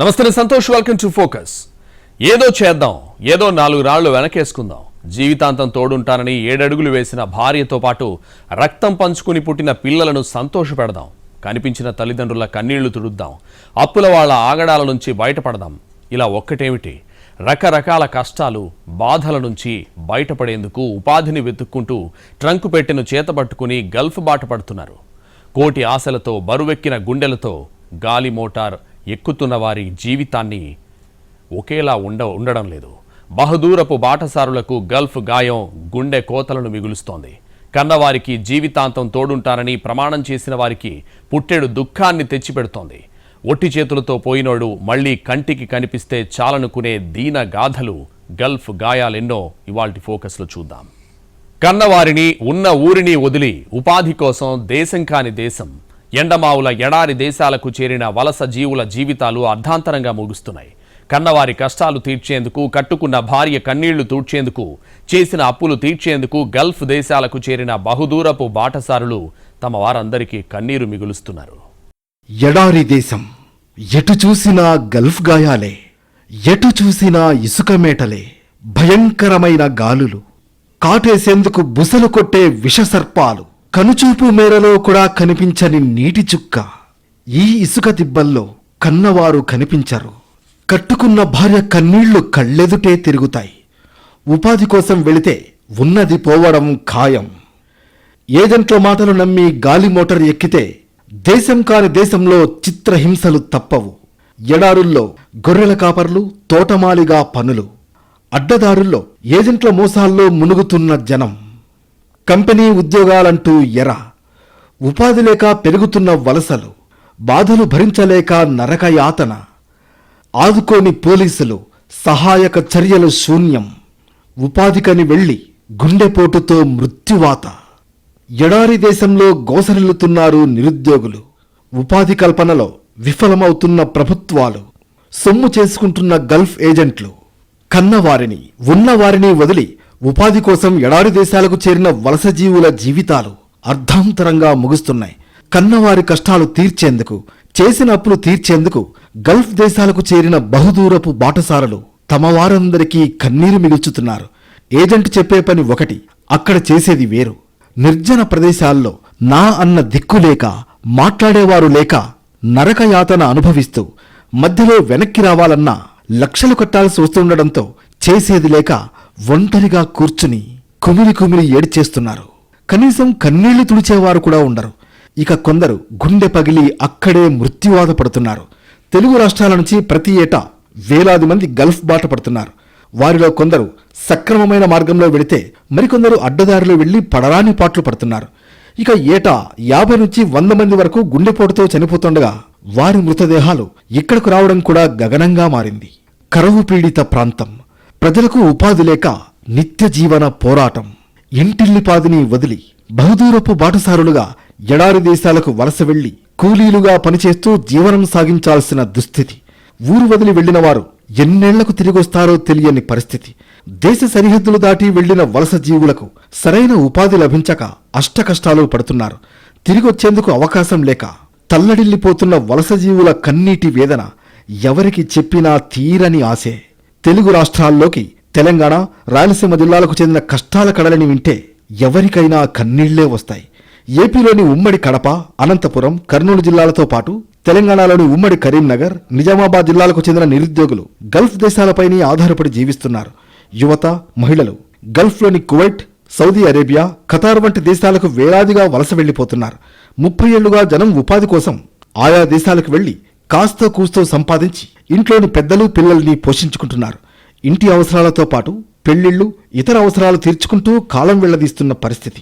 నమస్తే Santosh welcome to focus ఏదో చేద్దాం ఏదో నాలుగు రాళ్ళు వెనకేసుకుందాం. జీవితాంతం తోడుంటానని ఏడడుగులు వేసిన భార్యతో పాటు రక్తం పంచుకుని పుట్టిన పిల్లలను సంతోషపెడదాం కనిపించిన తల్లిదండ్రుల కన్నీళ్ళు తుడుద్దాం. అప్పుల వాళ్ళ ఆగడాల నుంచి బయటపడదాం. ఇలా ఒక్కటేమిటి? రకరకాల కష్టాలు బాధల నుంచి బయటపడేందుకు ఉపాధిని వెతుక్కుంటూ ట్రంకు పెట్టెను చేతబట్టుకుని గల్ఫ్ బాట పడుతున్నారు. కోటి ఆశలతో బరువెక్కిన గుండెలతో గాలి మోటార్ ఎక్కుతున్న వారి జీవితాన్ని ఒకేలా ఉండ ఉండడం లేదు. బహదూరపు బాటసారులకు గల్ఫ్ గాయం గుండె కోతలను మిగులుస్తోంది. కన్నవారికి జీవితాంతం తోడుంటారని ప్రమాణం చేసిన వారికి పుట్టెడు దుఃఖాన్ని తెచ్చిపెడుతోంది. ఒట్టి చేతులతో పోయినోడు మళ్ళీ కంటికి కనిపిస్తే చాలనుకునే దీన గాథలు గల్ఫ్ గాయాలెన్నో ఇవాల్టి ఫోకస్లో చూద్దాం. కన్నవారిని ఉన్న ఊరిని వదిలి ఉపాధి కోసం దేశం కాని దేశం ఎండమావుల ఎడారి దేశాలకు చేరిన వలస జీవుల జీవితాలు అర్ధాంతరంగా ముగుస్తున్నాయి. కన్నవారి కష్టాలు తీర్చేందుకు కట్టుకున్న భార్య కన్నీళ్ళు తూడ్చేందుకు చేసిన అప్పులు తీర్చేందుకు గల్ఫ్ దేశాలకు చేరిన బహుదూరపు బాటసారులు తమ వారందరికీ కన్నీరు మిగులుస్తున్నారు. ఎడారి దేశం ఎటు చూసినా గల్ఫ్ గాయాలే ఎటు చూసినా ఇసుక మేటలే భయంకరమైన గాలులు కాటేసేందుకు బుసలు కొట్టే విషసర్పాలు కనుచూపు మేరలో కూడా కనిపించని నీటి చుక్క. ఈ ఇసుక దిబ్బల్లో కన్నవారు కనిపించరు. కట్టుకున్న భార్య కన్నీళ్ళు కళ్ళెదుటే తిరుగుతాయి. ఉపాధి కోసం వెళితే ఉన్నది పోవడం ఖాయం. ఏజెంట్ల మాటలు నమ్మి గాలి మోటార్ ఎక్కితే దేశం కాని దేశంలో చిత్రహింసలు తప్పవు. ఎడారుల్లో గొర్రెల కాపర్లు తోటమాలిగా పనులు. అడ్డదారుల్లో ఏజెంట్ల మోసాల్లో మునుగుతున్న జనం. కంపెనీ ఉద్యోగాలంటూ ఎర. ఉపాధి లేక పెరుగుతున్న వలసలు బాధలు భరించలేక నరకయాతన. ఆదుకోని పోలీసులు సహాయక చర్యలు శూన్యం. ఉపాధికని వెళ్ళి గుండెపోటుతో మృత్యువాత. ఎడారి దేశంలో గోసరిల్లుతున్నారు నిరుద్యోగులు. ఉపాధి కల్పనలో విఫలమవుతున్న ప్రభుత్వాలు. సొమ్ము చేసుకుంటున్న గల్ఫ్ ఏజెంట్లు. కన్నవారిని ఉన్నవారిని వదిలి ఉపాధి కోసం ఎడారి దేశాలకు చేరిన వలస జీవుల జీవితాలు అర్ధాంతరంగా ముగుస్తున్నాయి. కన్నవారి కష్టాలు తీర్చేందుకు చేసిన అప్పులు తీర్చేందుకు గల్ఫ్ దేశాలకు చేరిన బహుదూరపు బాటసారలు తమ వారందరికీ కన్నీరు మిగుల్చుతున్నారు. ఏజెంట్ చెప్పే పని ఒకటి అక్కడ చేసేది వేరు. నిర్జన ప్రదేశాల్లో నా అన్న దిక్కు లేక మాట్లాడేవారు లేక నరకయాతన అనుభవిస్తూ మధ్యలో వెనక్కి రావాలన్నా లక్షలు కట్టాల్సి వస్తుండడంతో చేసేది లేక ఒంటరిగా కూర్చుని కుమిలి కుమిలి ఏడ్చేస్తున్నారు కనీసం కన్నీళ్ళు తుడిచేవారు కూడా ఉండరు. ఇక కొందరు గుండె పగిలి అక్కడే మృత్యువాత పడుతున్నారు. తెలుగు రాష్ట్రాల నుంచి ప్రతి ఏటా వేలాది మంది గల్ఫ్ బాట పడుతున్నారు. వారిలో కొందరు సక్రమమైన మార్గంలో వెళితే మరికొందరు అడ్డదారిలో వెళ్ళి పడరాని పాట్లు పడుతున్నారు. ఇక ఏటా యాభై నుంచి వంద మంది వరకు గుండెపోటుతో చనిపోతుండగా వారి మృతదేహాలు ఇక్కడకు రావడం కూడా గగనంగా మారింది. కరువు పీడిత ప్రాంతం. ప్రజలకు ఉపాధి లేక నిత్య జీవన పోరాటం. ఇంటిల్లిపాదిని వదిలి బహుదూరపు బాటసారులుగా ఎడారి దేశాలకు వలస వెళ్ళి కూలీలుగా పనిచేస్తూ జీవనం సాగించాల్సిన దుస్థితి. ఊరు వదిలి వెళ్ళిన వారు ఎన్నేళ్ళకు తిరిగొస్తారో తెలియని పరిస్థితి. దేశ సరిహద్దులు దాటి వెళ్ళిన వలస జీవులకు సరైన ఉపాధి లభించక అష్టకష్టాలు పడుతున్నారు. తిరిగొచ్చేందుకు అవకాశం లేక తల్లడిల్లిపోతున్న వలస జీవుల కన్నీటి వేదన ఎవరికి చెప్పినా తీరని ఆశే. తెలుగు రాష్ట్రాల్లోకి తెలంగాణ రాయలసీమ జిల్లాలకు చెందిన కష్టాల కడలని వింటే ఎవరికైనా కన్నీళ్ళే వస్తాయి. ఏపీలోని ఉమ్మడి కడప అనంతపురం కర్నూలు జిల్లాలతో పాటు తెలంగాణలోని ఉమ్మడి కరీంనగర్ నిజామాబాద్ జిల్లాలకు చెందిన నిరుద్యోగులు గల్ఫ్ దేశాలపైనే ఆధారపడి జీవిస్తున్నారు. యువత మహిళలు గల్ఫ్లోని కువైట్ సౌదీ అరేబియా ఖతార్ వంటి దేశాలకు వేలాదిగా వలస వెళ్ళిపోతున్నారు ముప్పై ఏళ్ళుగా జనం ఉపాధి కోసం ఆయా దేశాలకు వెళ్ళి కాస్తో కూస్తో సంపాదించి ఇంట్లోని పెద్దలు పిల్లల్ని పోషించుకుంటున్నారు. ఇంటి అవసరాలతో పాటు పెళ్ళిళ్ళు ఇతర అవసరాలు తీర్చుకుంటూ కాలం వెళ్ళదీస్తున్న పరిస్థితి.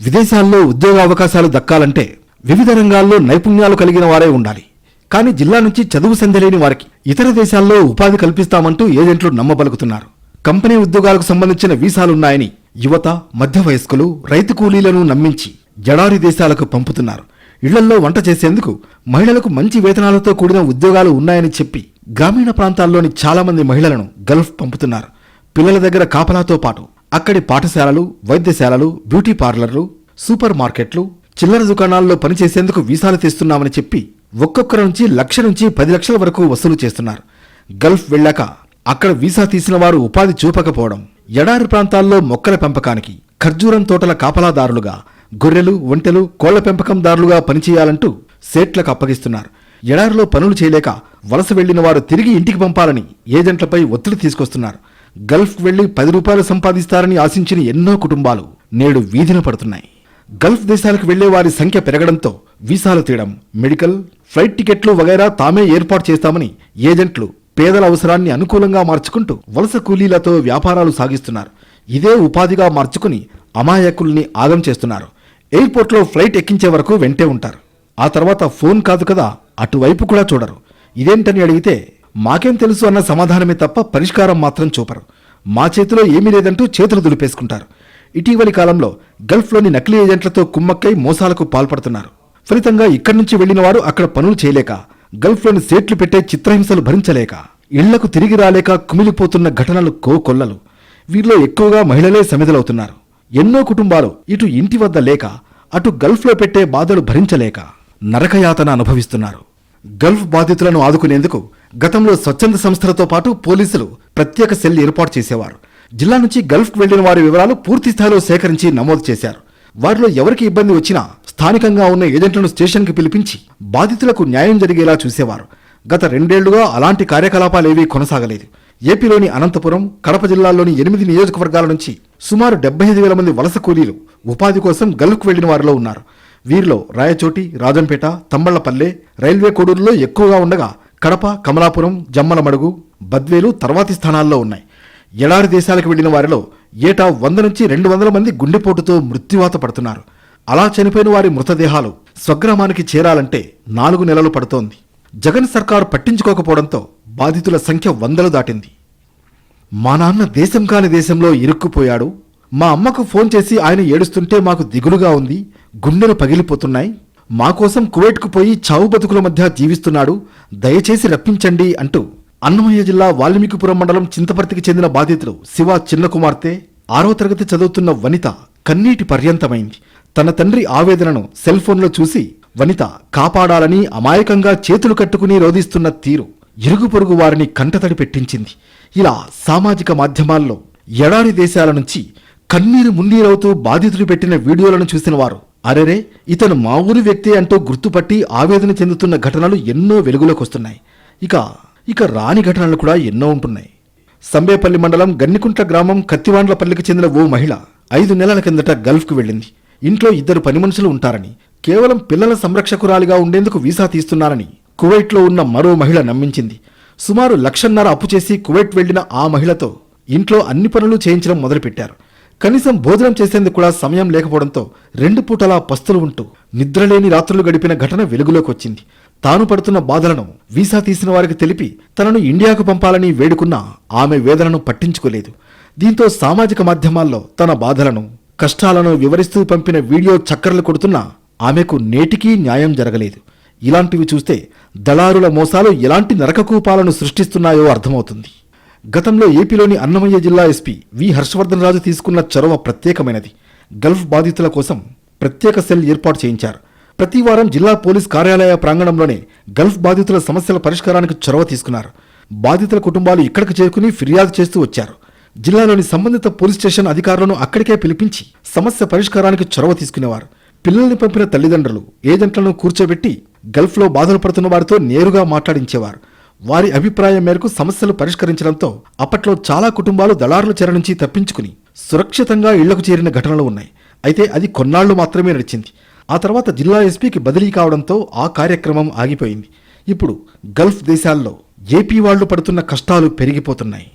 విదేశాల్లో ఉద్యోగ అవకాశాలు దక్కాలంటే వివిధ రంగాల్లో నైపుణ్యాలు కలిగిన వారే ఉండాలి. కానీ జిల్లా నుంచి చదువు సందలేని వారికి ఇతర దేశాల్లో ఉపాధి కల్పిస్తామంటూ ఏజెంట్లు నమ్మబలుకుతున్నారు కంపెనీ ఉద్యోగాలకు సంబంధించిన వీసాలున్నాయని యువత మధ్య వయస్కులు రైతు కూలీలను నమ్మించి జడారి దేశాలకు పంపుతున్నారు. ఇళ్ళల్లో వంట చేసేందుకు మహిళలకు మంచి వేతనాలతో కూడిన ఉద్యోగాలు ఉన్నాయని చెప్పి గ్రామీణ ప్రాంతాల్లోని చాలామంది మహిళలను గల్ఫ్ పంపుతున్నారు. పిల్లల దగ్గర కాపలాతో పాటు అక్కడి పాఠశాలలు వైద్యశాలలు బ్యూటీ పార్లర్లు సూపర్ మార్కెట్లు చిల్లర దుకాణాల్లో పనిచేసేందుకు వీసాలు తెస్తున్నామని చెప్పి ఒక్కొక్కరి నుంచి లక్ష నుంచి పది లక్షల వరకు వసూలు చేస్తున్నారు. గల్ఫ్ వెళ్ళాక అక్కడ వీసా తీసిన వారు ఉపాధి చూపకపోవడం ఎడారి ప్రాంతాల్లో మొక్కల పెంపకానికి ఖర్జూరం తోటల కాపలాదారులుగా గొర్రెలు ఒంటెలు కోళ్ళ పెంపకందారులుగా పనిచేయాలంటూ సేట్లకు అప్పగిస్తున్నారు. ఎడారిలో పనులు చేయలేక వలస వెళ్ళిన వారు తిరిగి ఇంటికి పంపాలని ఏజెంట్లపై ఒత్తిడి తీసుకొస్తున్నారు. గల్ఫ్ వెళ్ళి పది రూపాయలు సంపాదిస్తారని ఆశించిన ఎన్నో కుటుంబాలు నేడు వీధిన పడుతున్నాయి. గల్ఫ్ దేశాలకు వెళ్ళే వారి సంఖ్య పెరగడంతో వీసాలు తీయడం మెడికల్ ఫ్లైట్ టికెట్లు వగైరా తామే ఏర్పాటు చేస్తామని ఏజెంట్లు పేదల అవసరాన్ని అనుకూలంగా మార్చుకుంటూ వలస కూలీలతో వ్యాపారాలు సాగిస్తున్నారు. ఇదే ఉపాధిగా మార్చుకుని అమాయకుల్ని ఆగం చేస్తున్నారు. ఎయిర్పోర్ట్లో ఫ్లైట్ ఎక్కించే వరకు వెంటే ఉంటారు. ఆ తర్వాత ఫోన్ కాదు కదా అటువైపు కూడా చూడరు. ఇదేంటని అడిగితే మాకేం తెలుసు అన్న సమాధానమే తప్ప పరిష్కారం మాత్రం చూపరు. మా చేతిలో ఏమీ లేదంటూ చేతులు దులిపేసుకుంటారు. ఇటీవలి కాలంలో గల్ఫ్లోని నకిలీ ఏజెంట్లతో కుమ్మక్కై మోసాలకు పాల్పడుతున్నారు. ఫలితంగా ఇక్కడి నుంచి వెళ్ళిన వారు అక్కడ పనులు చేయలేక గల్ఫ్లోని సేట్లు పెట్టే చిత్రహింసలు భరించలేక ఇళ్ళకు తిరిగి రాలేక కుమిలిపోతున్న ఘటనలు కోకొల్లలు వీరిలో ఎక్కువగా మహిళలే సమిదలవుతున్నారు ఎన్నో కుటుంబాలు ఇటు ఇంటి వద్ద లేక అటు గల్ఫ్లో పెట్టే బాధలు భరించలేక నరకయాతన అనుభవిస్తున్నారు. గల్ఫ్ బాధితులను ఆదుకునేందుకు గతంలో స్వచ్ఛంద సంస్థలతో పాటు పోలీసులు ప్రత్యేక సెల్ ఏర్పాటు చేసేవారు. జిల్లా నుంచి గల్ఫ్కు వెళ్ళిన వారి వివరాలు పూర్తి స్థాయిలో సేకరించి నమోదు చేశారు. వారిలో ఎవరికి ఇబ్బంది వచ్చినా స్థానికంగా ఉన్న ఏజెంట్లను స్టేషన్కి పిలిపించి బాధితులకు న్యాయం జరిగేలా చూసేవారు. గత రెండేళ్ళుగా అలాంటి కార్యకలాపాలేవీ కొనసాగలేదు. ఏపీలోని అనంతపురం కడప జిల్లాల్లోని ఎనిమిది నియోజకవర్గాల నుంచి సుమారు డెబ్బై ఐదు వేల మంది వలస కూలీలు ఉపాధి కోసం గల్ఫ్కు వెళ్ళిన వారిలో ఉన్నారు. వీరిలో రాయచోటి రాజంపేట తమ్మళ్ళపల్లె రైల్వే కోడూరులో ఎక్కువగా ఉండగా కడప కమలాపురం జమ్మలమడుగు బద్వేలు తర్వాతి స్థానాల్లో ఉన్నాయి. ఎడారి దేశాలకు వెళ్ళిన వారిలో ఏటా వంద నుంచి రెండు వందల మంది గుండెపోటుతో మృత్యువాత పడుతున్నారు. అలా చనిపోయిన వారి మృతదేహాలు స్వగ్రామానికి చేరాలంటే నాలుగు నెలలు పడుతోంది. జగన్ సర్కార్ పట్టించుకోకపోవడంతో బాధితుల సంఖ్య వందలు దాటింది. మా నాన్న దేశం కాని దేశంలో ఇరుక్కుపోయాడు. మా అమ్మకు ఫోన్ చేసి ఆయన ఏడుస్తుంటే మాకు దిగులుగా ఉంది. గుండెలు పగిలిపోతున్నాయి. మా కోసం కువైట్కు పోయి చావు బతుకుల మధ్య జీవిస్తున్నాడు. దయచేసి రప్పించండి అంటూ అన్నమయ్య జిల్లా వాల్మీకిపురం మండలం చింతపర్తికి చెందిన బాధితులు శివ చిన్న కుమార్తె ఆరో తరగతి చదువుతున్న వనిత కన్నీటి పర్యంతమైంది. తన తండ్రి ఆవేదనను సెల్ ఫోన్లో చూసి వనిత కాపాడాలని అమాయకంగా చేతులు కట్టుకుని రోధిస్తున్న తీరు. ఇరుగు పొరుగు వారిని కంటతడి పెట్టించింది. ఇలా సామాజిక మాధ్యమాల్లో ఎడారి దేశాల నుంచి కన్నీరు మున్నీరవుతూ బాధితులు పెట్టిన వీడియోలను చూసిన వారు అరెరే ఇతను మా ఊరి వ్యక్తి అంటూ గుర్తుపట్టి ఆవేదన చెందుతున్న ఘటనలు ఎన్నో వెలుగులోకి వస్తున్నాయి. ఇక ఇక రాని ఘటనలు కూడా ఎన్నో ఉంటున్నాయి. సంబేపల్లి మండలం గన్నికుంట్ల గ్రామం కత్తివాండ్లపల్లికి చెందిన ఓ మహిళ ఐదు నెలల కిందట గల్ఫ్కు వెళ్ళింది. ఇంట్లో ఇద్దరు పని మనుషులు ఉంటారని కేవలం పిల్లల సంరక్షకురాలిగా ఉండేందుకు వీసా తీస్తున్నారని కువైట్లో ఉన్న మరో మహిళ నమ్మించింది. సుమారు లక్షన్నర అప్పు చేసి కువైట్ వెళ్ళిన ఆ మహిళతో ఇంట్లో అన్ని పనులు చేయించడం మొదలుపెట్టారు. కనీసం భోజనం చేసేందుకు కూడా సమయం లేకపోవడంతో రెండు పూటలా పస్తులు ఉంటూ నిద్రలేని రాత్రులు గడిపిన ఘటన వెలుగులోకి వచ్చింది. తాను పడుతున్న బాధలను వీసా తీసిన వారికి తెలిపి తనను ఇండియాకు పంపాలని వేడుకున్నా ఆమె వేదనను పట్టించుకోలేదు. దీంతో సామాజిక మాధ్యమాల్లో తన బాధలను కష్టాలను వివరిస్తూ పంపిన వీడియో చక్కర్లు కొడుతున్నా ఆమెకు నేటికీ న్యాయం జరగలేదు. ఇలాంటివి చూస్తే దళారుల మోసాలు ఎలాంటి నరకకూపాలను సృష్టిస్తున్నాయో అర్థమవుతుంది. గతంలో ఏపీలోని అన్నమయ్య జిల్లా ఎస్పీ వి హర్షవర్ధన్ రాజు తీసుకున్న చొరవ ప్రత్యేకమైనది. గల్ఫ్ బాధితుల కోసం ప్రత్యేక సెల్ ఏర్పాటు చేయించారు. ప్రతి వారం జిల్లా పోలీస్ కార్యాలయ ప్రాంగణంలోనే గల్ఫ్ బాధితుల సమస్యల పరిష్కారానికి చొరవ తీసుకున్నారు. బాధితుల కుటుంబాలు ఇక్కడికి చేరుకుని ఫిర్యాదు చేస్తూ వచ్చారు. జిల్లాలోని సంబంధిత పోలీస్ స్టేషన్ అధికారులను అక్కడికే పిలిపించి సమస్య పరిష్కారానికి చొరవ తీసుకునేవారు. పిల్లల్ని పంపిన తల్లిదండ్రులు ఏజెంట్లను కూర్చోబెట్టి గల్ఫ్లో బాధలు పడుతున్న వారితో నేరుగా మాట్లాడించేవారు. వారి అభిప్రాయం మేరకు సమస్యలు పరిష్కరించడంతో అప్పట్లో చాలా కుటుంబాలు దళారుల చెర నుంచి తప్పించుకుని సురక్షితంగా ఇళ్ళకు చేరిన ఘటనలు ఉన్నాయి. అయితే అది కొన్నాళ్ళు మాత్రమే నడిచింది. ఆ తర్వాత జిల్లా ఎస్పీకి బదిలీ కావడంతో ఆ కార్యక్రమం ఆగిపోయింది. ఇప్పుడు గల్ఫ్ దేశాల్లో ఏపీ వాళ్ళు పడుతున్న కష్టాలు పెరిగిపోతున్నాయి.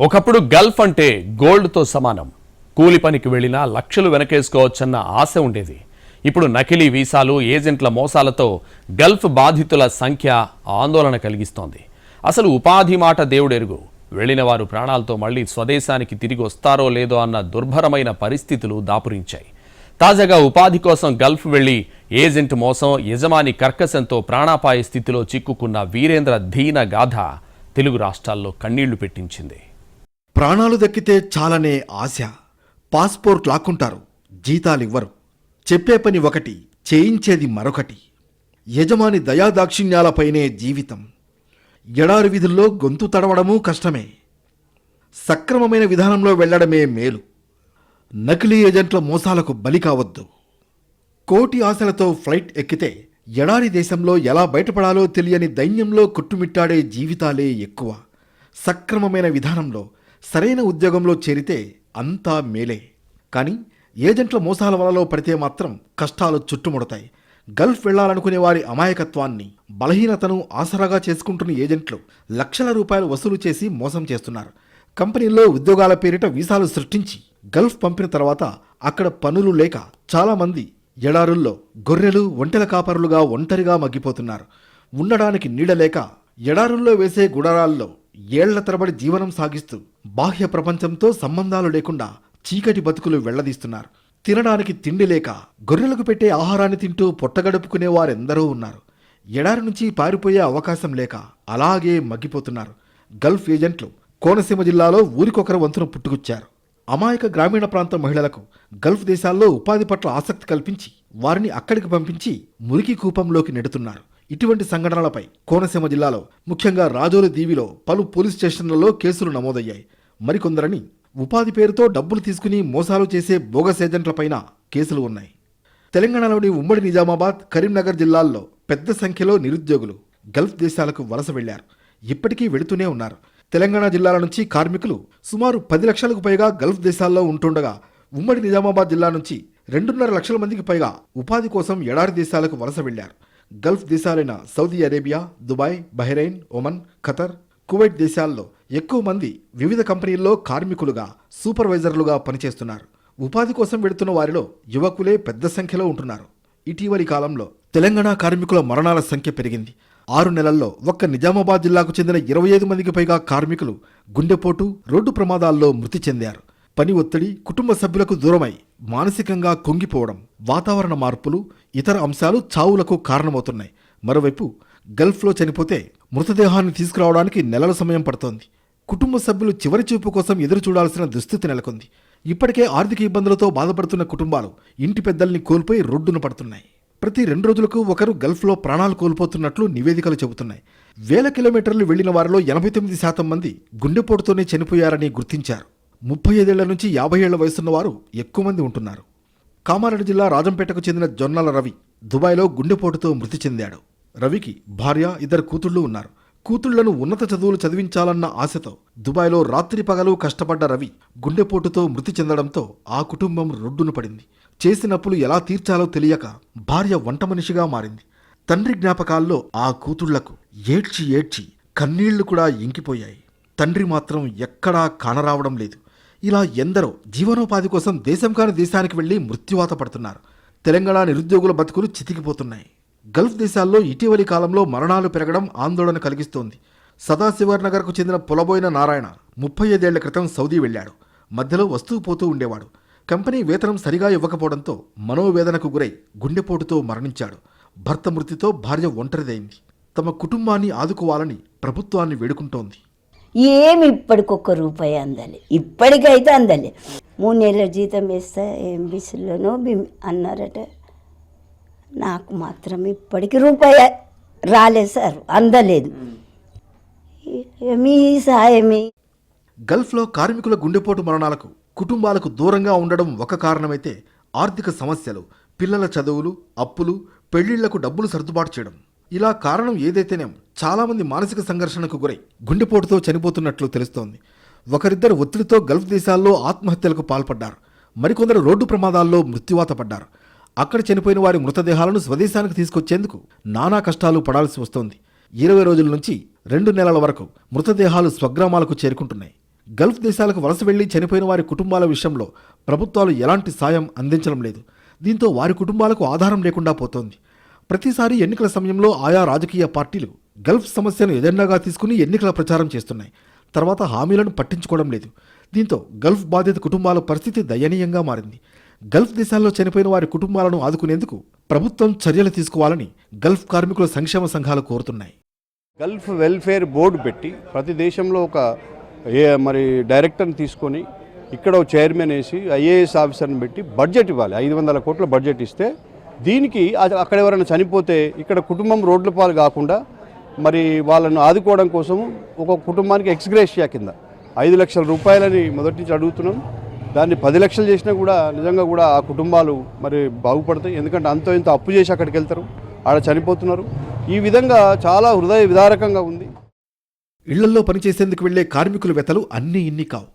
ఒకప్పుడు గల్ఫ్ అంటే గోల్డ్తో సమానం. కూలి పనికి వెళ్ళినా లక్షలు వెనకేసుకోవచ్చన్న ఆశ ఉండేది. ఇప్పుడు నకిలీ వీసాలు ఏజెంట్ల మోసాలతో గల్ఫ్ బాధితుల సంఖ్య ఆందోళన కలిగిస్తోంది. అసలు ఉపాధి మాట దేవుడెరుగు? వెళ్ళిన వారు ప్రాణాలతో మళ్ళీ స్వదేశానికి తిరిగి వస్తారో లేదో అన్న దుర్భరమైన పరిస్థితులు దాపురించాయి. తాజాగా ఉపాధి కోసం గల్ఫ్ వెళ్ళి ఏజెంట్ మోసం యజమాని కర్కశంతో ప్రాణాపాయ స్థితిలో చిక్కుకున్న వీరేంద్ర ధీన గాథ తెలుగు రాష్ట్రాల్లో కన్నీళ్ళు పెట్టించింది. ప్రాణాలు దక్కితే చాలనే ఆశ. పాస్పోర్ట్ లాక్కుంటారు. జీతాలివ్వరు. చెప్పే పని ఒకటి చేయించేది మరొకటి. యజమాని దయాదాక్షిణ్యాలపైనే జీవితం. ఎడారి విధుల్లో గొంతు తడవడమూ కష్టమే. సక్రమమైన విధానంలో వెళ్ళడమే మేలు. నకిలీ ఏజెంట్ల మోసాలకు బలి కావద్దు. కోటి ఆశలతో ఫ్లైట్ ఎక్కితే ఎడారి దేశంలో ఎలా బయటపడాలో తెలియని దైన్యంలో కొట్టుమిట్టాడే జీవితాలే ఎక్కువ. సక్రమమైన విధానంలో సరైన ఉద్యోగంలో చేరితే అంతా మేలే. కానీ ఏజెంట్ల మోసాల వలలో పడితే మాత్రం కష్టాలు చుట్టుముడతాయి. గల్ఫ్ వెళ్ళాలనుకునే వారి అమాయకత్వాన్ని బలహీనతను ఆసరాగా చేసుకుంటున్న ఏజెంట్లు లక్షల రూపాయలు వసూలు చేసి మోసం చేస్తున్నారు. కంపెనీల్లో ఉద్యోగాల పేరిట వీసాలు సృష్టించి గల్ఫ్ పంపిన తర్వాత అక్కడ పనులు లేక చాలామంది ఎడారుల్లో గొర్రెలు ఒంటెల కాపరులుగా ఒంటరిగా మగ్గిపోతున్నారు. ఉండడానికి నీడలేక ఎడారుల్లో వేసే గుడారాల్లో ఏళ్ళ తరబడి జీవనం సాగిస్తూ బాహ్య ప్రపంచంతో సంబంధాలు లేకుండా చీకటి బతుకులు వెళ్ళదీస్తున్నారు. తినడానికి తిండి లేక గొర్రెలకు పెట్టే ఆహారాన్ని తింటూ పొట్టగడుపుకునే వారెందరో ఉన్నారు. ఎడారి నుంచి పారిపోయే అవకాశం లేక అలాగే మగ్గిపోతున్నారు. గల్ఫ్ ఏజెంట్లు కోనసీమ జిల్లాలో ఊరికొకరు వంతున పుట్టుకొచ్చారు. అమాయక గ్రామీణ ప్రాంత మహిళలకు గల్ఫ్ దేశాల్లో ఉపాధి పట్ల ఆసక్తి కల్పించి వారిని అక్కడికి పంపించి మురికి కూపంలోకి నెడుతున్నారు. ఇటువంటి సంఘటనలపై కోనసీమ జిల్లాలో ముఖ్యంగా రాజోలు దీవిలో పలు పోలీస్ స్టేషన్లలో కేసులు నమోదయ్యాయి. మరికొందరని ఉపాధి పేరుతో డబ్బులు తీసుకుని మోసాలు చేసే బోగస్ ఏజెంట్లపైన కేసులు ఉన్నాయి. తెలంగాణలోని ఉమ్మడి నిజామాబాద్ కరీంనగర్ జిల్లాల్లో పెద్ద సంఖ్యలో నిరుద్యోగులు గల్ఫ్ దేశాలకు వలస వెళ్ళారు. ఇప్పటికీ వెళుతూనే ఉన్నారు. తెలంగాణ జిల్లాల నుంచి కార్మికులు సుమారు పది లక్షలకు పైగా గల్ఫ్ దేశాల్లో ఉంటుండగా ఉమ్మడి నిజామాబాద్ జిల్లా నుంచి రెండున్నర లక్షల మందికి పైగా ఉపాధి కోసం ఎడారి దేశాలకు వలస వెళ్ళారు. Gulf దేశాలైన Saudi Arabia Dubai Bahrain Oman Qatar Kuwait దేశాల్లో ఎక్కువ మంది వివిధ కంపెనీల్లో కార్మికులుగా సూపర్వైజర్లుగా పనిచేస్తున్నారు. ఉపాధి కోసం వెడుతున్న వారిలో యువకులే పెద్ద సంఖ్యలో ఉంటున్నారు. ఇటీవలి కాలంలో తెలంగాణ కార్మికుల మరణాల సంఖ్య పెరిగింది. ఆరు నెలల్లో ఒక్క నిజామాబాద్ జిల్లాకు చెందిన ఇరవై ఐదు మందికి పైగా కార్మికులు గుండెపోటు రోడ్డు ప్రమాదాల్లో మృతి చెందారు. పని ఒత్తిడి కుటుంబ సభ్యులకు దూరమై మానసికంగా కుంగిపోవడం వాతావరణ మార్పులు ఇతర అంశాలు చావులకు కారణమవుతున్నాయి. మరోవైపు గల్ఫ్లో చనిపోతే మృతదేహాన్ని తీసుకురావడానికి నెలల సమయం పడుతోంది. కుటుంబ సభ్యులు చివరి చూపు కోసం ఎదురు చూడాల్సిన దుస్థితి నెలకొంది. ఇప్పటికే ఆర్థిక ఇబ్బందులతో బాధపడుతున్న కుటుంబాలు ఇంటి పెద్దల్ని కోల్పోయి రోడ్డున పడుతున్నాయి. ప్రతి రెండు రోజులకు ఒకరు గల్ఫ్లో ప్రాణాలు కోల్పోతున్నట్లు నివేదికలు చెబుతున్నాయి. వేల కిలోమీటర్లు వెళ్ళిన వారిలో ఎనభై తొమ్మిది శాతం మంది గుండెపోటుతోనే చనిపోయారని గుర్తించారు. ముప్పై ఐదేళ్ళ నుంచి యాభై ఏళ్ళ వయసున్న వారు ఎక్కువ మంది ఉంటున్నారు. కామారెడ్డి జిల్లా రాజంపేటకు చెందిన జొన్నల రవి దుబాయ్లో గుండెపోటుతో మృతి చెందాడు. రవికి భార్య ఇద్దరు కూతుళ్ళు ఉన్నారు. కూతుళ్ళను ఉన్నత చదువులు చదివించాలన్న ఆశతో దుబాయ్లో రాత్రి పగలు కష్టపడ్డ రవి గుండెపోటుతో మృతి చెందడంతో ఆ కుటుంబం రొడ్డున పడింది. చేసినప్పుడు ఎలా తీర్చాలో తెలియక భార్య వంట మనిషిగా మారింది. తండ్రి జ్ఞాపకాల్లో ఆ కూతుళ్ళకు ఏడ్చి ఏడ్చి కన్నీళ్ళు కూడా ఇంకిపోయాయి. తండ్రి మాత్రం ఎక్కడా కానరావడం లేదు. ఇలా ఎందరో జీవనోపాధి కోసం దేశం కాని దేశానికి వెళ్ళి మృత్యువాత పడుతున్నారు. తెలంగాణ నిరుద్యోగుల బతుకులు చితికిపోతున్నాయి. గల్ఫ్ దేశాల్లో ఇటీవలి కాలంలో మరణాలు పెరగడం ఆందోళన కలిగిస్తోంది. సదాశివర్ నగర్కు చెందిన పొలబోయిన నారాయణ ముప్పై ఐదేళ్ళ క్రితం సౌదీ వెళ్ళాడు. మధ్యలో వస్తూ పోతూ ఉండేవాడు. కంపెనీ వేతనం సరిగా ఇవ్వకపోవడంతో మనోవేదనకు గురై గుండెపోటుతో మరణించాడు. భర్త మృతితో భార్య ఒంటరిదైంది. తమ కుటుంబాన్ని ఆదుకోవాలని ప్రభుత్వాన్ని వేడుకుంటోంది. ఏమి ఇప్పటికొక్క రూపాయి అందాలి. ఇప్పటికైతే అందాలి. మూడు నెలల జీతం వేస్తా ఏం అన్నారట. నాకు మాత్రం ఇప్పటికి రూపాయి రాలేదు సార్ అందలేదు. మీ సాయమి గల్ఫ్లో కార్మికుల గుండెపోటు మరణాలకు కుటుంబాలకు దూరంగా ఉండడం ఒక కారణమైతే ఆర్థిక సమస్యలు పిల్లల చదువులు అప్పులు పెళ్ళిళ్ళకు డబ్బులు సర్దుబాటు చేయడం. ఇలా కారణం ఏదైతేనేం చాలామంది మానసిక సంఘర్షణకు గురై గుండెపోటుతో చనిపోతున్నట్లు తెలుస్తోంది. ఒకరిద్దరు ఒత్తిడితో గల్ఫ్ దేశాల్లో ఆత్మహత్యలకు పాల్పడ్డారు. మరికొందరు రోడ్డు ప్రమాదాల్లో మృత్యువాత పడ్డారు. అక్కడ చనిపోయిన వారి మృతదేహాలను స్వదేశానికి తీసుకొచ్చేందుకు నానా కష్టాలు పడాల్సి వస్తోంది. ఇరవై రోజుల నుంచి రెండు నెలల వరకు మృతదేహాలు స్వగ్రామాలకు చేరుకుంటున్నాయి. గల్ఫ్ దేశాలకు వలస వెళ్ళి చనిపోయిన వారి కుటుంబాల విషయంలో ప్రభుత్వాలు ఎలాంటి సాయం అందించడం లేదు. దీంతో వారి కుటుంబాలకు ఆధారం లేకుండా పోతోంది. ప్రతిసారి ఎన్నికల సమయంలో ఆయా రాజకీయ పార్టీలు గల్ఫ్ సమస్యను ఎజెండాగా తీసుకుని ఎన్నికల ప్రచారం చేస్తున్నాయి. తర్వాత హామీలను పట్టించుకోవడం లేదు. దీంతో గల్ఫ్ బాధిత కుటుంబాల పరిస్థితి దయనీయంగా మారింది. గల్ఫ్ దేశాల్లో చనిపోయిన వారి కుటుంబాలను ఆదుకునేందుకు ప్రభుత్వం చర్యలు తీసుకోవాలని గల్ఫ్ కార్మికుల సంక్షేమ సంఘాలు కోరుతున్నాయి. గల్ఫ్ వెల్ఫేర్ బోర్డు పెట్టి ప్రతి దేశంలో ఒక ఏ మరి డైరెక్టర్ని తీసుకొని ఇక్కడ ఒక చైర్మన్ వేసి ఐఏఎస్ ఆఫీసర్ని పెట్టి బడ్జెట్ ఇవ్వాలి. ఐదు వందల కోట్ల బడ్జెట్ ఇస్తే దీనికి అది అక్కడ ఎవరైనా చనిపోతే ఇక్కడ కుటుంబం రోడ్ల పాలు కాకుండా మరి వాళ్ళను ఆదుకోవడం కోసం ఒక కుటుంబానికి ఎక్స్గ్రేషియా కింద ఐదు లక్షల రూపాయలని మొదటి నుంచి అడుగుతున్నాం. దాన్ని పది లక్షలు చేసినా కూడా నిజంగా కూడా ఆ కుటుంబాలు మరి బాగుపడతాయి. ఎందుకంటే అంతో ఇంత అప్పు చేసి అక్కడికి వెళ్తారు. ఆడ చనిపోతున్నారు. ఈ విధంగా చాలా హృదయ విదారకంగా ఉంది. ఇళ్ళల్లో పనిచేసేందుకు వెళ్ళే కార్మికుల వెతలు అన్నీ ఇన్ని కావు.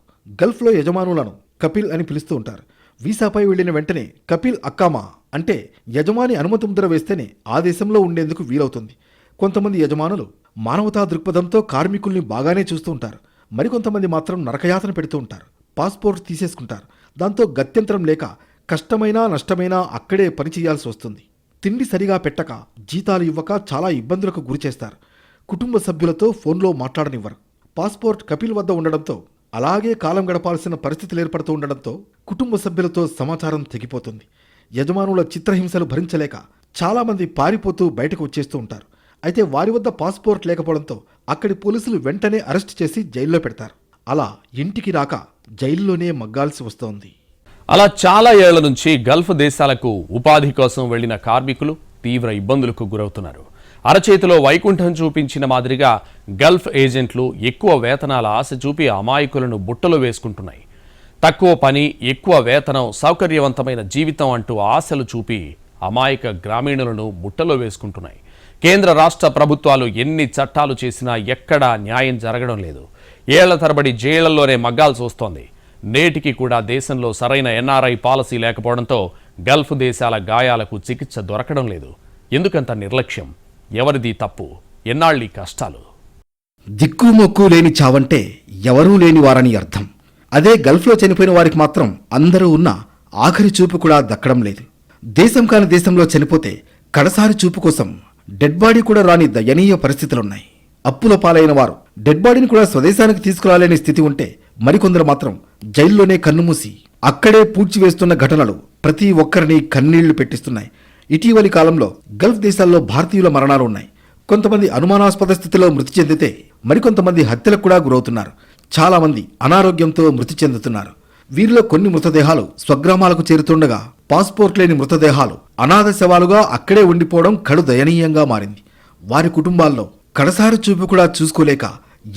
గల్ఫ్లో యజమానులను కపిల్ అని పిలుస్తూ ఉంటారు. వీసాపై వెళ్ళిన వెంటనే కపిల్ అక్కామా అంటే యజమాని అనుమతి ముద్ర వేస్తేనే ఆ దేశంలో ఉండేందుకు వీలవుతుంది. కొంతమంది యజమానులు మానవతా దృక్పథంతో కార్మికుల్ని బాగానే చూస్తూ ఉంటారు. మరికొంతమంది మాత్రం నరకయాతన పెడుతూ ఉంటారు. పాస్పోర్ట్ తీసేసుకుంటారు. దాంతో గత్యంతరం లేక కష్టమైనా నష్టమైనా అక్కడే పని చేయాల్సి వస్తుంది. తిండి సరిగా పెట్టక జీతాలు ఇవ్వక చాలా ఇబ్బందులకు గురిచేస్తారు కుటుంబ సభ్యులతో ఫోన్లో మాట్లాడనివ్వరు. పాస్పోర్ట్ కపిల్ వద్ద ఉండడంతో అలాగే కాలం గడపాల్సిన పరిస్థితులు ఏర్పడుతూ ఉండడంతో కుటుంబ సభ్యులతో సమాచారం తెగిపోతుంది. యజమానుల చిత్రహింసలు భరించలేక చాలామంది పారిపోతూ బయటకు వచ్చేస్తూ ఉంటారు. అయితే వారి వద్ద పాస్పోర్ట్ లేకపోవడంతో అక్కడి పోలీసులు వెంటనే అరెస్ట్ చేసి జైల్లో పెడతారు. అలా ఇంటికి రాక జైల్లోనే మగ్గాల్సి వస్తోంది. అలా చాలా ఏళ్ళ నుంచి గల్ఫ్ దేశాలకు ఉపాధి కోసం వెళ్ళిన కార్మికులు తీవ్ర ఇబ్బందులకు గురవుతున్నారు. అరచేతిలో వైకుంఠం చూపించిన మాదిరిగా గల్ఫ్ ఏజెంట్లు ఎక్కువ వేతనాల ఆశ చూపి అమాయకులను బుట్టలో వేసుకుంటున్నాయి. తక్కువ పని ఎక్కువ వేతనం సౌకర్యవంతమైన జీవితం అంటూ ఆశలు చూపి అమాయక గ్రామీణులను బుట్టలో వేసుకుంటున్నాయి. కేంద్ర రాష్ట్ర ప్రభుత్వాలు ఎన్ని చట్టాలు చేసినా ఎక్కడా న్యాయం జరగడం లేదు. ఏళ్ళ తరబడి జైళ్ళలోనే మగ్గాల్సి వస్తోంది. నేటికి కూడా దేశంలో సరైన ఎన్ఆర్ఐ పాలసీ లేకపోవడంతో గల్ఫ్ దేశాల గాయాలకు చికిత్స దొరకడం లేదు. ఎందుకంత నిర్లక్ష్యం? ఎవరిది తప్పు? ఎన్నాళ్ళీ కష్టాలు? దిక్కు మొక్కు లేని చావంటే ఎవరూ లేని వారని అర్థం. అదే గల్ఫ్లో చనిపోయిన వారికి మాత్రం అందరూ ఉన్న ఆఖరి చూపు కూడా దక్కడం లేదు. దేశం కాని దేశంలో చనిపోతే కడసారి చూపు కోసం డెడ్ బాడీ కూడా రాని దయనీయ పరిస్థితులున్నాయి. అప్పుల పాలైన వారు. డెడ్ బాడీని కూడా స్వదేశానికి తీసుకురాలేని స్థితి ఉంటే మరికొందరు మాత్రం జైల్లోనే కన్నుమూసి అక్కడే పూడ్చివేస్తున్న ఘటనలు ప్రతి ఒక్కరిని కన్నీళ్ళు పెట్టిస్తున్నాయి. ఇటీవలి కాలంలో గల్ఫ్ దేశాల్లో భారతీయుల మరణాలు ఉన్నాయి. కొంతమంది అనుమానాస్పద స్థితిలో మృతి చెందితే మరికొంతమంది హత్యలకు కూడా గురవుతున్నారు. చాలామంది అనారోగ్యంతో మృతి చెందుతున్నారు. వీరిలో కొన్ని మృతదేహాలు స్వగ్రామాలకు చేరుతుండగా పాస్పోర్ట్ లేని మృతదేహాలు అనాథ శవాలుగా అక్కడే ఉండిపోవడం కడు దయనీయంగా మారింది. వారి కుటుంబాల్లో కడసారి చూపు కూడా చూసుకోలేక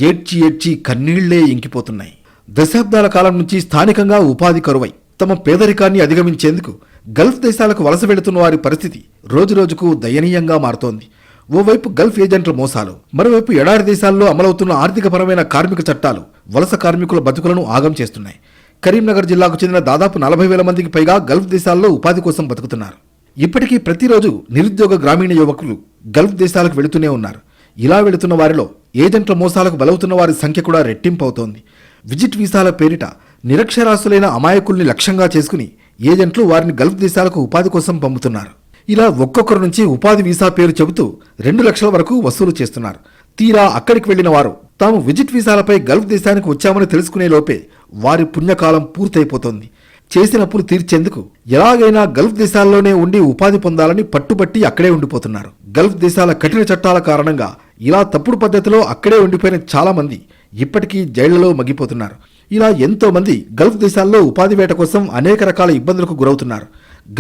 ఏడ్చి ఏడ్చి కన్నీళ్ళే ఇంకిపోతున్నాయి. దశాబ్దాల కాలం నుంచి స్థానికంగా ఉపాధి కరువై తమ పేదరికాన్ని అధిగమించేందుకు గల్ఫ్ దేశాలకు వలస వెళుతున్న వారి పరిస్థితి రోజురోజుకు దయనీయంగా మారుతోంది. ఓవైపు గల్ఫ్ ఏజెంట్ల మోసాలు మరోవైపు ఎడారి దేశాల్లో అమలవుతున్న ఆర్థికపరమైన కార్మిక చట్టాలు వలస కార్మికుల బతుకులను ఆగం చేస్తున్నాయి. కరీంనగర్ జిల్లాకు చెందిన దాదాపు నలభై వేల మందికి పైగా గల్ఫ్ దేశాల్లో ఉపాధి కోసం బతుకుతున్నారు. ఇప్పటికీ ప్రతిరోజు నిరుద్యోగ గ్రామీణ యువకులు గల్ఫ్ దేశాలకు వెళుతూనే ఉన్నారు. ఇలా వెళుతున్న వారిలో ఏజెంట్ల మోసాలకు బలవుతున్న వారి సంఖ్య కూడా రెట్టింపు అవుతోంది విజిట్ వీసాల పేరిట నిరక్షరాస్యులైన అమాయకుల్ని లక్ష్యంగా చేసుకుని ఏజెంట్లు వారిని గల్ఫ్ దేశాలకు ఉపాధి కోసం పంపుతున్నారు. ఇలా ఒక్కొక్కరి నుంచి ఉపాధి వీసా పేరు చెబుతూ రెండు లక్షల వరకు వసూలు చేస్తున్నారు. తీరా అక్కడికి వెళ్ళిన వారు తాము విజిట్ వీసాలపై గల్ఫ్ దేశానికి వచ్చామని తెలుసుకునే లోపే వారి పుణ్యకాలం పూర్తయిపోతోంది. చేసిన అప్పులు తీర్చేందుకు ఎలాగైనా గల్ఫ్ దేశాల్లోనే ఉండి ఉపాధి పొందాలని పట్టుబట్టి అక్కడే ఉండిపోతున్నారు. గల్ఫ్ దేశాల కఠిన చట్టాల కారణంగా ఇలా తప్పుడు పద్ధతిలో అక్కడే ఉండిపోయిన చాలామంది ఇప్పటికీ జైళ్ళలో మగ్గిపోతున్నారు. ఇలా ఎంతోమంది గల్ఫ్ దేశాల్లో ఉపాధి వేట కోసం అనేక రకాల ఇబ్బందులకు గురవుతున్నారు.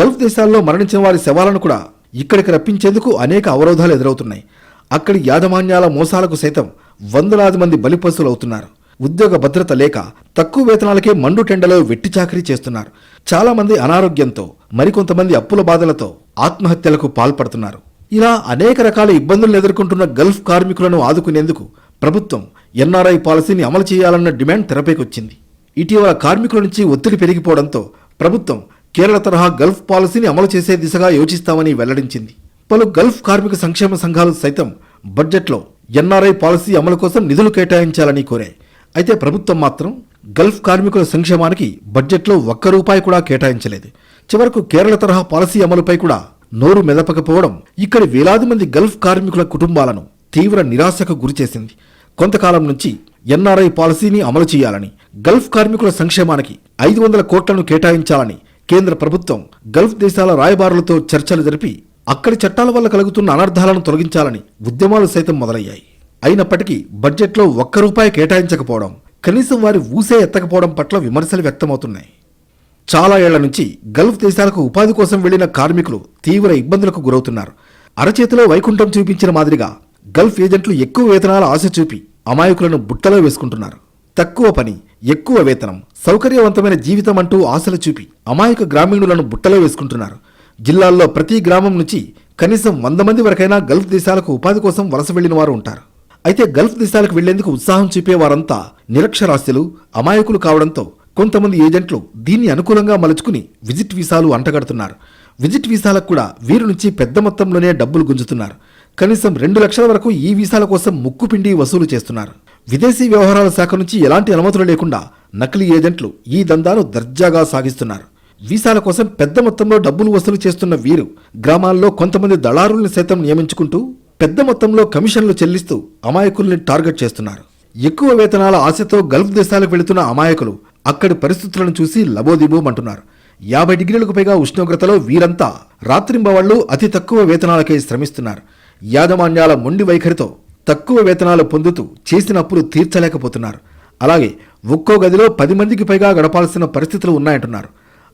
గల్ఫ్ దేశాల్లో మరణించిన వారి శవాలను కూడా ఇక్కడికి రప్పించేందుకు అనేక అవరోధాలు ఎదురవుతున్నాయి. అక్కడి యాజమాన్యాల మోసాలకు సైతం వందలాది మంది బలిపశువులు అవుతున్నారు. ఉద్యోగ భద్రత లేక తక్కువ వేతనాలకే మండు టెండలో వెట్టి చాకరీ చేస్తున్నారు. చాలామంది అనారోగ్యంతో మరికొంతమంది అప్పుల బాధలతో ఆత్మహత్యలకు పాల్పడుతున్నారు. ఇలా అనేక రకాల ఇబ్బందులను ఎదుర్కొంటున్న గల్ఫ్ కార్మికులను ఆదుకునేందుకు ప్రభుత్వం ఎన్ఆర్ఐ పాలసీని అమలు చేయాలన్న డిమాండ్ తెరపైకొచ్చింది. ఇటీవల కార్మికుల నుంచి ఒత్తిడి పెరిగిపోవడంతో ప్రభుత్వం కేరళ తరహా గల్ఫ్ పాలసీని అమలు చేసే దిశగా యోచిస్తామని వెల్లడించింది. పలు గల్ఫ్ కార్మిక సంక్షేమ సంఘాలు సైతం బడ్జెట్లో ఎన్ఆర్ఐ పాలసీ అమలు కోసం నిధులు కేటాయించాలని కోరాయి. అయితే ప్రభుత్వం మాత్రం గల్ఫ్ కార్మికుల సంక్షేమానికి బడ్జెట్లో ఒక్క రూపాయి కూడా కేటాయించలేదు. చివరకు కేరళ తరహా పాలసీ అమలుపై కూడా నోరు మెదపకపోవడం ఇక్కడి వేలాది మంది గల్ఫ్ కార్మికుల కుటుంబాలను తీవ్ర నిరాశకు గురిచేసింది కొంతకాలం నుంచి ఎన్ఆర్ఐ పాలసీని అమలు చేయాలని గల్ఫ్ కార్మికుల సంక్షేమానికి ఐదు వందల కోట్లను కేటాయించాలని కేంద్ర ప్రభుత్వం గల్ఫ్ దేశాల రాయబారులతో చర్చలు జరిపి అక్కడి చట్టాల వల్ల కలుగుతున్న అనర్థాలను తొలగించాలని ఉద్యమాలు సైతం మొదలయ్యాయి. అయినప్పటికీ బడ్జెట్లో ఒక్క రూపాయి కేటాయించకపోవడం కనీసం వారి ఊసే ఎత్తకపోవడం పట్ల విమర్శలు వ్యక్తమవుతున్నాయి. చాలా ఏళ్ళ నుంచి గల్ఫ్ దేశాలకు ఉపాధి కోసం వెళ్ళిన కార్మికులు తీవ్ర ఇబ్బందులకు గురవుతున్నారు. అరచేతిలో వైకుంఠం చూపించిన మాదిరిగా గల్ఫ్ ఏజెంట్లు ఎక్కువ వేతనాల ఆశ చూపి అమాయకులను బుట్టలో వేసుకుంటున్నారు. తక్కువ పని ఎక్కువ వేతనం సౌకర్యవంతమైన జీవితం అంటూ ఆశలు చూపి అమాయక గ్రామీణులను బుట్టలో వేసుకుంటున్నారు. జిల్లాల్లో ప్రతి గ్రామం నుంచి కనీసం వంద మంది వరకైనా గల్ఫ్ దేశాలకు ఉపాధి కోసం వలస వెళ్ళిన వారు ఉంటారు. అయితే గల్ఫ్ దేశాలకు వెళ్ళేందుకు ఉత్సాహం చూపే వారంతా నిరక్షరాస్యులు అమాయకులు కావడంతో కొంతమంది ఏజెంట్లు దీన్ని అనుకూలంగా మలుచుకుని విజిట్ వీసాలు అంటగడుతున్నారు. విజిట్ వీసాలకు కూడా వీరి నుంచి పెద్ద మొత్తంలోనే డబ్బులు గుంజుతున్నారు. కనీసం రెండు లక్షల వరకు ఈ వీసాల కోసం ముక్కుపిండి వసూలు చేస్తున్నారు. విదేశీ వ్యవహారాల శాఖ నుంచి ఎలాంటి అనుమతులు లేకుండా నకిలీ ఏజెంట్లు ఈ దందాను దర్జాగా సాగిస్తున్నారు. వీసాల కోసం పెద్ద మొత్తంలో డబ్బులు వసూలు చేస్తున్న వీరు గ్రామాల్లో కొంతమంది దళారుల్ని సైతం నియమించుకుంటూ పెద్ద మొత్తంలో కమిషన్లు చెల్లిస్తూ అమాయకుల్ని టార్గెట్ చేస్తున్నారు. ఎక్కువ వేతనాల ఆశతో గల్ఫ్ దేశాలకు వెళుతున్న అమాయకులు అక్కడి పరిస్థితులను చూసి లబోదిబోమంటున్నారు. యాభై డిగ్రీలకు పైగా ఉష్ణోగ్రతలో వీరంతా రాత్రింబవాళ్ళు అతి తక్కువ వేతనాలకే శ్రమిస్తున్నారు. యాజమాన్యాల మొండి వైఖరితో తక్కువ వేతనాలు పొందుతూ చేసిన అప్పులు తీర్చలేకపోతున్నారు. అలాగే ఒక్కో గదిలో పది మందికి పైగా గడపాల్సిన పరిస్థితులు ఉన్నాయంటున్నారు.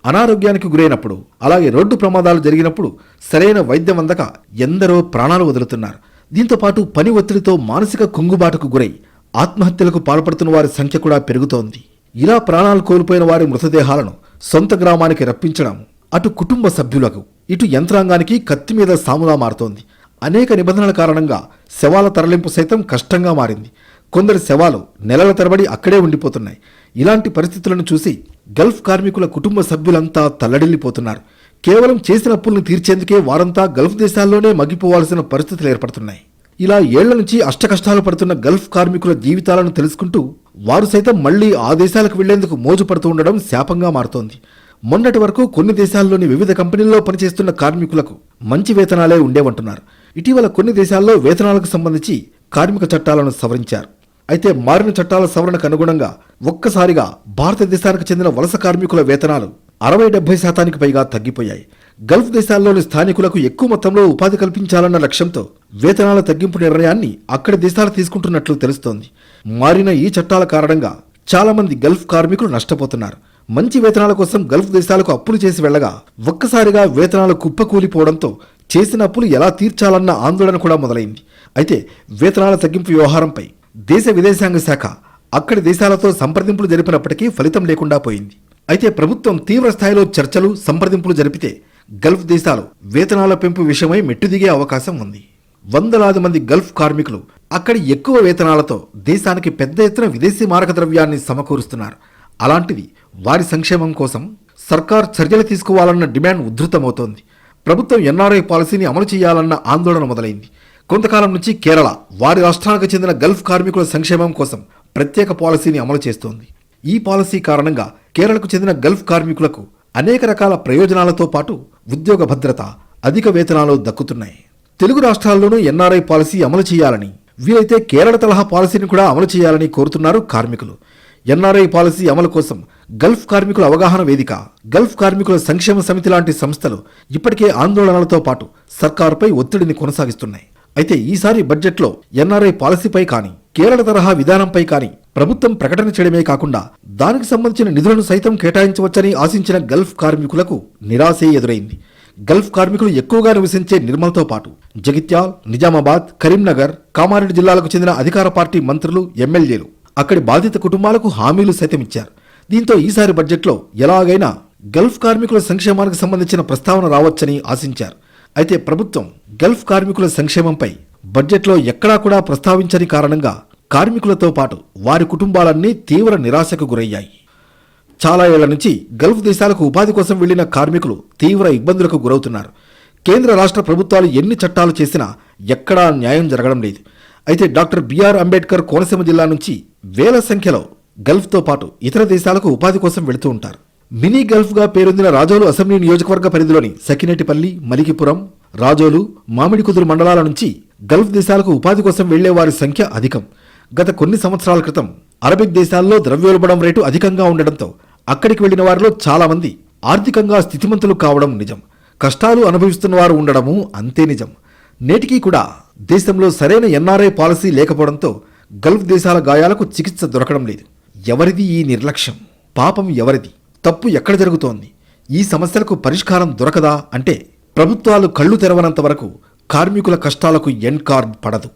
అనారోగ్యానికి గురైనప్పుడు అలాగే రోడ్డు ప్రమాదాలు జరిగినప్పుడు సరైన వైద్యం అందక ఎందరో ప్రాణాలు వదులుతున్నారు. దీంతో పాటు పని ఒత్తిడితో మానసిక కుంగుబాటుకు గురై ఆత్మహత్యలకు పాల్పడుతున్న వారి సంఖ్య కూడా పెరుగుతోంది. ఇలా ప్రాణాలు కోల్పోయిన వారి మృతదేహాలను సొంత గ్రామానికి రప్పించడం అటు కుటుంబ సభ్యులకు ఇటు యంత్రాంగానికి కత్తి మీద సాములా మారుతోంది. అనేక నిబంధనల కారణంగా శవాల తరలింపు సైతం కష్టంగా మారింది. కొందరి శవాలు నెలల తరబడి అక్కడే ఉండిపోతున్నాయి. ఇలాంటి పరిస్థితులను చూసి గల్ఫ్ కార్మికుల కుటుంబ సభ్యులంతా తల్లడిల్లిపోతున్నారు. కేవలం చేసిన అప్పులను తీర్చేందుకే వారంతా గల్ఫ్ దేశాల్లోనే మగ్గిపోవాల్సిన పరిస్థితులు ఏర్పడుతున్నాయి. ఇలా ఏళ్ళ నుంచి అష్టకష్టాలు పడుతున్న గల్ఫ్ కార్మికుల జీవితాలను తెలుసుకుంటూ వారు సైతం మళ్ళీ ఆ దేశాలకు వెళ్ళేందుకు మోజు పడుతూ ఉండడం శాపంగా మారుతోంది. మొన్నటి వరకు కొన్ని దేశాల్లోని వివిధ కంపెనీల్లో పనిచేస్తున్న కార్మికులకు మంచి వేతనాలే ఉండేవంటున్నారు. ఇటీవల కొన్ని దేశాల్లో వేతనాలకు సంబంధించి కార్మిక చట్టాలను సవరించారు. అయితే మారిన చట్టాల సవరణకు అనుగుణంగా ఒక్కసారిగా భారతదేశానికి చెందిన వలస కార్మికుల వేతనాలు అరవై డెబ్బై శాతానికి పైగా తగ్గిపోయాయి. గల్ఫ్ దేశాల్లోని స్థానికులకు ఎక్కువ మొత్తంలో ఉపాధి కల్పించాలన్న లక్ష్యంతో వేతనాల తగ్గింపు నిర్ణయాన్ని అక్కడి దేశాలు తీసుకుంటున్నట్లు తెలుస్తోంది. మారిన ఈ చట్టాల కారణంగా చాలామంది గల్ఫ్ కార్మికులు నష్టపోతున్నారు. మంచి వేతనాల కోసం గల్ఫ్ దేశాలకు అప్పులు చేసి వెళ్ళగా ఒక్కసారిగా వేతనాలు కుప్పకూలిపోవడంతో చేసిన అప్పులు ఎలా తీర్చాలన్న ఆందోళన కూడా మొదలైంది. అయితే వేతనాల తగ్గింపు వ్యవహారంపై దేశ విదేశాంగ శాఖ అక్కడి దేశాలతో సంప్రదింపులు జరిపినప్పటికీ ఫలితం లేకుండా పోయింది. అయితే ప్రభుత్వం తీవ్ర స్థాయిలో చర్చలు సంప్రదింపులు జరిపితే గల్ఫ్ దేశాలు వేతనాల పెంపు విషయమై మెట్టుదిగే అవకాశం ఉంది. వందలాది మంది గల్ఫ్ కార్మికులు అక్కడి ఎక్కువ వేతనాలతో దేశానికి పెద్ద ఎత్తున విదేశీ మారక ద్రవ్యాన్ని సమకూరుస్తున్నారు. అలాంటిది వారి సంక్షేమం కోసం సర్కార్ చర్యలు తీసుకోవాలన్న డిమాండ్ ఉధృతమవుతోంది. ప్రభుత్వం ఎన్ఆర్ఐ పాలసీని అమలు చేయాలన్న ఆందోళన మొదలైంది. కొంతకాలం నుంచి కేరళ వారి రాష్ట్రానికి చెందిన గల్ఫ్ కార్మికుల సంక్షేమం కోసం ప్రత్యేక పాలసీని అమలు చేస్తోంది. ఈ పాలసీ కారణంగా కేరళకు చెందిన గల్ఫ్ కార్మికులకు అనేక రకాల ప్రయోజనాలతో పాటు ఉద్యోగ భద్రత అధిక వేతనాలు దక్కుతున్నాయి. తెలుగు రాష్ట్రాల్లోనూ ఎన్ఆర్ఐ పాలసీ అమలు చేయాలని వీలైతే కేరళ తరహా పాలసీని కూడా అమలు చేయాలని కోరుతున్నారు కార్మికులు. ఎన్ఆర్ఐ పాలసీ అమలు కోసం గల్ఫ్ కార్మికుల అవగాహన వేదిక గల్ఫ్ కార్మికుల సంక్షేమ సమితి లాంటి సంస్థలు ఇప్పటికే ఆందోళనలతో పాటు సర్కారుపై ఒత్తిడిని కొనసాగిస్తున్నాయి. అయితే ఈసారి బడ్జెట్లో ఎన్ఆర్ఐ పాలసీపై కానీ కేరళ తరహా విధానంపై కానీ ప్రభుత్వం ప్రకటన చేయడమే కాకుండా దానికి సంబంధించిన నిధులను సైతం కేటాయించవచ్చని ఆశించిన గల్ఫ్ కార్మికులకు నిరాశే ఎదురైంది. గల్ఫ్ కార్మికులు ఎక్కువగా నివసించే నిర్మల్తో పాటు జగిత్యాల్ నిజామాబాద్ కరీంనగర్ కామారెడ్డి జిల్లాలకు చెందిన అధికార పార్టీ మంత్రులు ఎమ్మెల్యేలు అక్కడి బాధిత కుటుంబాలకు హామీలు సైతం ఇచ్చారు. దీంతో ఈసారి బడ్జెట్లో ఎలాగైనా గల్ఫ్ కార్మికుల సంక్షేమానికి సంబంధించిన ప్రస్తావన రావచ్చని ఆశించారు. అయితే ప్రభుత్వం గల్ఫ్ కార్మికుల సంక్షేమంపై బడ్జెట్లో ఎక్కడా కూడా ప్రస్తావించని కారణంగా కార్మికులతో పాటు వారి కుటుంబాలన్నీ తీవ్ర నిరాశకు గురయ్యాయి. చాలా ఏళ్ళ నుంచి గల్ఫ్ దేశాలకు ఉపాధి కోసం వెళ్ళిన కార్మికులు తీవ్ర ఇబ్బందులకు గురవుతున్నారు. కేంద్ర రాష్ట్ర ప్రభుత్వాలు ఎన్ని చట్టాలు చేసినా ఎక్కడా న్యాయం జరగడం లేదు. అయితే డాక్టర్ బిఆర్ అంబేద్కర్ కోనసీమ జిల్లా నుంచి వేల సంఖ్యలో గల్ఫ్తో పాటు ఇతర దేశాలకు ఉపాధి కోసం వెళుతూ ఉంటారు. మినీ గల్ఫ్గా పేరొందిన రాజోలు అసెంబ్లీ నియోజకవర్గ పరిధిలోని సకినేటిపల్లి మలికిపురం రాజోలు మామిడికుదురు మండలాల నుంచి గల్ఫ్ దేశాలకు ఉపాధి కోసం వెళ్ళే వారి సంఖ్య అధికం. గత కొన్ని సంవత్సరాల క్రితం అరబిక్ దేశాల్లో ద్రవ్యోల్బణం రేటు అధికంగా ఉండడంతో అక్కడికి వెళ్ళిన వారిలో చాలామంది ఆర్థికంగా స్థితిమంతులు కావడం నిజం. కష్టాలు అనుభవిస్తున్న వారు ఉండడము అంతే నిజం. నేటికీ కూడా దేశంలో సరైన ఎన్ఆర్ఐ పాలసీ లేకపోవడంతో గల్ఫ్ దేశాల గాయాలకు చికిత్స దొరకడం లేదు. ఎవరిది ఈ నిర్లక్ష్యం? పాపం ఎవరిది? తప్పు ఎక్కడ జరుగుతోంది? ఈ సమస్యలకు పరిష్కారం దొరకదా? అంటే ప్రభుత్వాలు కళ్ళు తెరవనంత వరకు కార్మికుల కష్టాలకు ఎన్ కార్డ్ పడదు.